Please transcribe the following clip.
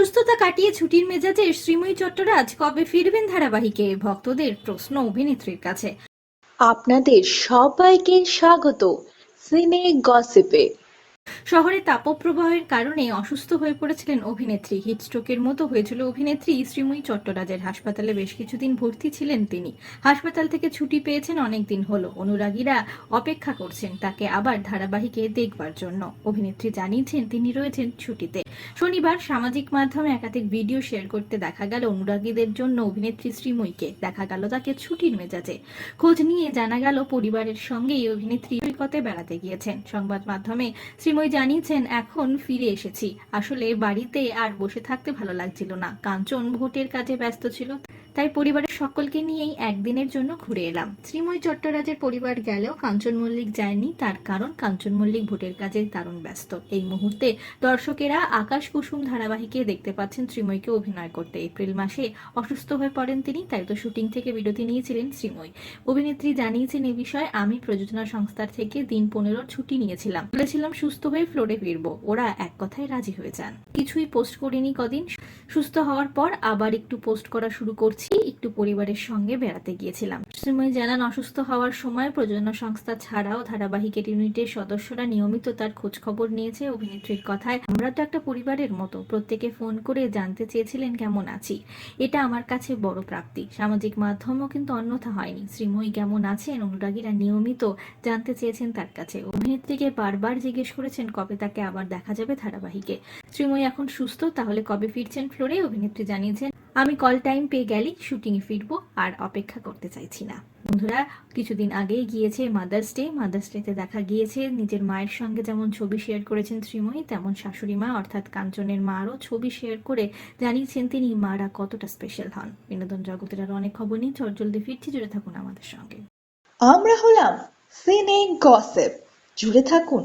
অসুস্থতা কাটিয়ে ছুটির মেজাজে শ্রীময়ী চট্টরাজ কবে ফিরবেন ধারাবাহিকে? ভক্তদের প্রশ্ন অভিনেত্রীর কাছে। আপনাদের সবাইকে স্বাগত। সিনে গসিপে। শহরে তাপপ্রবাহের কারণে অসুস্থ হয়ে পড়েছিলেন অভিনেত্রী। হিটস্ট্রোকের মতো হয়েছিল অভিনেত্রী শ্রীময়ী চট্টরাজের হাসপাতালে বেশ কিছুদিন ভর্তি ছিলেন তিনি। হাসপাতাল থেকে ছুটি পেয়েছেন অনেক দিন হলো। অনুরাগীরা অপেক্ষা করছেন তাকে আবার ধারাবাহিকে দেখবার জন্য। অভিনেত্রী জানিয়েছেন, তিনি রয়েছেন ছুটিতে। শনিবার সামাজিক মাধ্যমে একাধিক ভিডিও শেয়ার করতে দেখা গেল অনুরাগীদের জন্য অভিনেত্রী শ্রীময়ীকে। দেখা গেল তাকে ছুটির মেজাজে। খোঁজ নিয়ে জানা গেল পরিবারের সঙ্গে এই অভিনেত্রী সৈকতে বেড়াতে গিয়েছেন। সংবাদ মাধ্যমে শ্রীময়ী জানিয়েছেন, এখন ফিরে এসেছি। আসলে বাড়িতে আর বসে থাকতে ভালো লাগছিল না। কাঞ্চন ভোটের কাজে ব্যস্ত ছিল, তাই পরিবারের সকলকে নিয়েই একদিনের জন্য ঘুরে এলাম। শ্রীময়ী চট্টরাজের পরিবার গেলেও কাঞ্চন মল্লিক যায়নি, তার কারণ কাঞ্চন মল্লিক ভোটের কাজে দারুণ ব্যস্ত। এই মুহূর্তে দর্শকেরা আকাশ কুসুম ধারাবাহিকে দেখতে পাচ্ছেন শ্রীময়কে অভিনয় করতে। এপ্রিল মাসে অসুস্থ হয়ে পড়েন তিনি, তাই তো শুটিং থেকে বিরতি নিয়েছিলেন শ্রীময়ী। অভিনেত্রী জানিয়েছেন এ বিষয়ে, আমি প্রযোজনা সংস্থার থেকে দিন পনেরো ছুটি নিয়েছিলাম। বলেছিলাম, সুস্থ হয়ে ফ্লোরে ফিরবো। ওরা এক কথায় রাজি হয়ে যান। কিছুই পোস্ট করিনি কদিন। সুস্থ হওয়ার পর আবার একটু পোস্ট করা শুরু করছি। একটু পরিবারের সঙ্গে বেড়াতে গিয়েছিলাম। শ্রীময়ী জানান, অসুস্থ হওয়ার সময় প্রযোজনা সংস্থা ছাড়াও ধারাবাহিকের ইউনিটের সদস্যরা নিয়মিত তার খোঁজ খবর নিয়েছে অভিনেত্রীর কথায়। আমরা তো একটা পরিবারের মতো। প্রত্যেকে ফোন করে জানতে চেয়েছিলেন কেমন আছি। এটা আমার কাছে বড় প্রাপ্তি। সামাজিক মাধ্যমও কিন্তু অন্যথা হয়নি। শ্রীময়ী কেমন আছেন? অনুরাগীরা নিয়মিত জানতে চেয়েছেন তার কাছে। অভিনেত্রীকে বারবার জিজ্ঞেস করেছেন কবে তাকে আবার দেখা যাবে ধারাবাহিকে। শ্রীময়ী এখন সুস্থ, তাহলে কবে ফিরছেন ফ্লোরে অভিনেত্রী জানিয়েছেন, আমি কল টাইম পেয়ে গেলেই শুটিংয়ে ফিরবো আর অপেক্ষা করতে চাইছি না। বন্ধুরা, কিছুদিন আগেই গিয়েছে মাদার্স ডে মাদার্স ডেতে দেখা গিয়েছে, নিজের মায়ের সঙ্গে যেমন ছবি শেয়ার করেছেন শ্রীময়ী, তেমন শাশুড়ি মা, অর্থাৎ কাঞ্চনের মারও ছবি শেয়ার করে জানিয়েছেন তিনি, মারা কতটা স্পেশাল হন। বিনোদন জগতের আরও অনেক খবর নিয়ে চটজলদি ফিরছি, জুড়ে থাকুন আমাদের সঙ্গে। আমরা হলাম সিনে গসিপ। জুড়ে থাকুন।